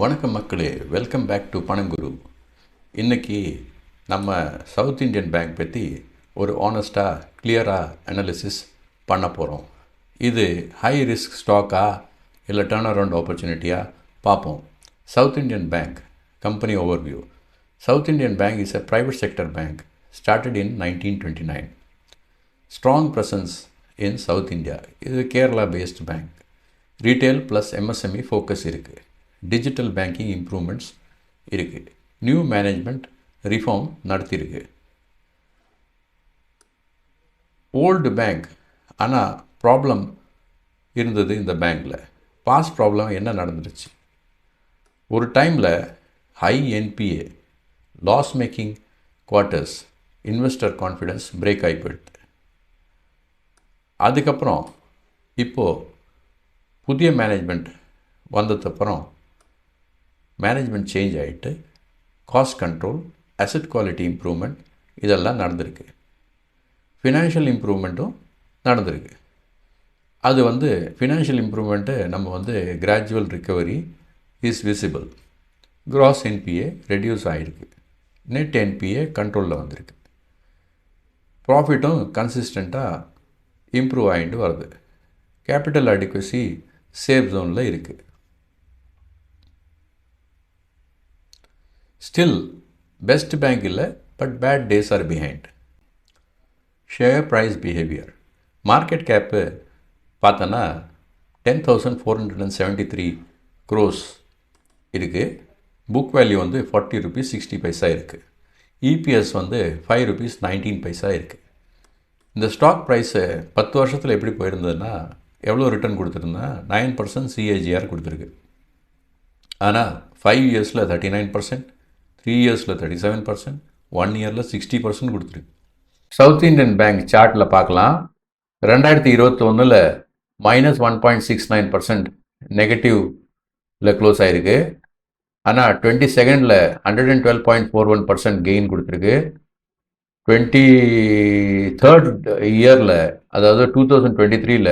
வணக்கம் மக்களே. Welcome back to பணங்குரு இன்றைக்கி நம்ம சவுத் இந்தியன் பேங்க் பற்றி ஒரு ஆனஸ்ட்டாக கிளியராக அனாலிசிஸ் பண்ண போகிறோம் இது ஹை ரிஸ்க் ஸ்டாக்கா இல்லை டேர்ன் அரவுண்ட் ஆப்பர்ச்சுனிட்டியாக பார்ப்போம். South Indian Bank company overview South Indian Bank is a private sector bank started in 1929 strong presence in South India இது Kerala based bank retail plus MSME focus இருக்குது digital banking improvements இருக்குது new management reform நடத்தியிருக்கு old bank ஆனால் problem இருந்தது இந்த பேங்க்கில் past problem என்ன நடந்துருச்சு? ஒரு டைமில் high NPA loss making quarters investor confidence break ஆகி போயிடுது. அதுக்கப்புறம் இப்போது புதிய மேனேஜ்மெண்ட் வந்ததுக்கப்புறம் மேனேஜ்மெண்ட் சேஞ்ச் ஆகிட்டு cost control asset quality improvement இதெல்லாம் நடந்திருக்கு. ஃபினான்ஷியல் இம்ப்ரூவ்மெண்ட்டும் நடந்திருக்கு. அது வந்து ஃபினான்ஷியல் இம்ப்ரூவ்மெண்ட்டு நம்ம வந்து gradual recovery is visible gross NPA reduce ஆகிருக்கு நெட் என்பிஏ கண்ட்ரோலில் வந்திருக்கு. ப்ராஃபிட்டும் கன்சிஸ்டண்ட்டாக இம்ப்ரூவ் ஆகிட்டு வருது. கேபிட்டல் அடிக்வசி சேஃப் ஜோனில் இருக்குது ஸ்டில் பெஸ்ட் பேங்க் இல்லை but bad days are behind share price behaviour market cap பார்த்தோன்னா ten thousand four hundred and seventy three crores இருக்குது புக் வேல்யூ வந்து ஃபார்ட்டி ருபீஸ் சிக்ஸ்டி பைசா இருக்குது இபிஎஸ் வந்து ஃபைவ் ருபீஸ் நைன்டீன் பைசா இருக்குது இந்த ஸ்டாக் ப்ரைஸு பத்து வருஷத்தில் எப்படி போயிருந்ததுன்னா எவ்வளோ ரிட்டர்ன் கொடுத்துருந்தா நைன் பர்சன்ட் சிஏஜிஆர் கொடுத்துருக்கு. ஆனால் ஃபைவ் இயர்ஸில் தேர்ட்டி நைன் பர்சன்ட் த்ரீ இயர்ஸில் தேர்ட்டி செவன் பர்சன்ட் ஒன் இயரில் சிக்ஸ்டி பர்சன்ட் கொடுத்துருக்கு சவுத் இந்தியன் பேங்க் சார்ட்டில் பார்க்கலாம் ரெண்டாயிரத்தி இருபத்தி ஒன்றில் minus one point six nine percent நெகட்டிவில் close ஆகிருக்கு ஆனால் டுவெண்ட்டி செகண்டில் hundred and twelve point four one percent gain கொடுத்துருக்கு. டுவெண்ட்டி தேர்ட் இயரில் அதாவது டூ தௌசண்ட் டுவெண்ட்டி த்ரீல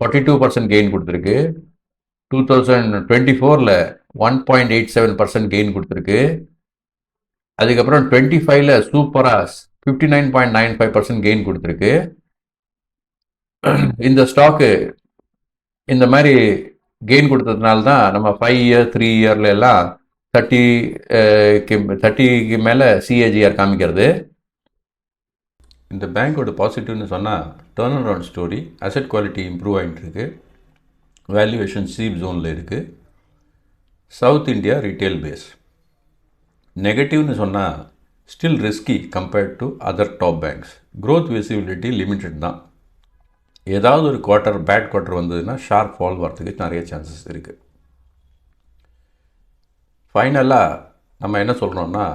ஃபார்ட்டி டூ பர்சன்ட் கெயின் கொடுத்துருக்கு. டூ தௌசண்ட் டுவெண்ட்டி ஃபோரில் one point eight seven percent gain கொடுத்துருக்கு. அதுக்கப்புறம் டுவெண்ட்டி ஃபைவ்ல சூப்பராக fifty nine point nine five percent gain கொடுத்துருக்கு. இந்த ஸ்டாக்கு இந்த மாதிரி கெயின் கொடுத்ததுனால தான் நம்ம ஃபைவ் இயர் த்ரீ இயர்ல எல்லாம் தேர்ட்டி தேர்ட்டிக்கு மேலே சிஏஜிஆர் காமிக்கிறது. இந்த பேங்க்கோட பாசிட்டிவ்னு சொன்னால் turn around story asset quality improve ஆகிட்டு இருக்கு. வேல்யூவேஷன் சீப் ஜோனில் இருக்குது சவுத் இந்தியா ரீட்டைல் பேஸ் நெகட்டிவ்னு சொன்னால் still risky compared to other top banks growth visibility limited தான். ஏதாவது ஒரு குவார்ட்டர் பேட் குவார்ட்டர் வந்ததுன்னா ஷார்ப் ஃபால் வரத்துக்கு நிறைய சான்சஸ் இருக்குது ஃபைனலாக நம்ம என்ன சொல்கிறோம்னா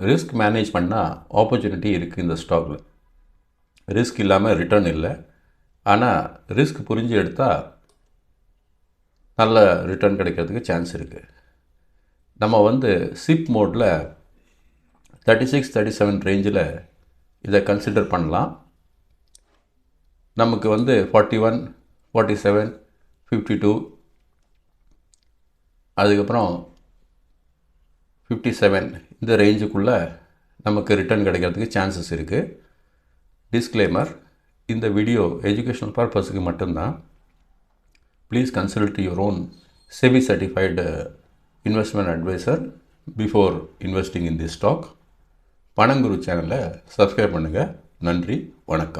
ரிஸ்க் மேனேஜ் பண்ணால் ஆப்பர்ச்சுனிட்டி இருக்குது இந்த ஸ்டாக்கில் ரிஸ்க் இல்லாமல் ரிட்டர்ன் இல்லை. ஆனால் ரிஸ்க் புரிஞ்சு எடுத்தால் நல்ல ரிட்டர்ன் கிடைக்கிறதுக்கு சான்ஸ் இருக்குது நம்ம வந்து சிப் மோடில் தேர்ட்டி சிக்ஸ் தேர்ட்டி செவன் ரேஞ்சில் இதை கன்சிடர் பண்ணலாம். நமக்கு வந்து forty one forty seven fifty two அதுக்கப்புறம் ஃபிஃப்டி செவன் இந்த ரேஞ்சுக்குள்ளே நமக்கு ரிட்டர்ன் கிடைக்கிறதுக்கு சான்சஸ் இருக்குது டிஸ்க்ளைமர் இந்த வீடியோ எஜுகேஷனல் பர்பஸுக்கு மட்டும்தான். Please consult your own SEBI certified investment adviser before investing in the stock Panamguru சேனலை சப்ஸ்கிரைப் பண்ணுங்கள் நன்றி வணக்கம்.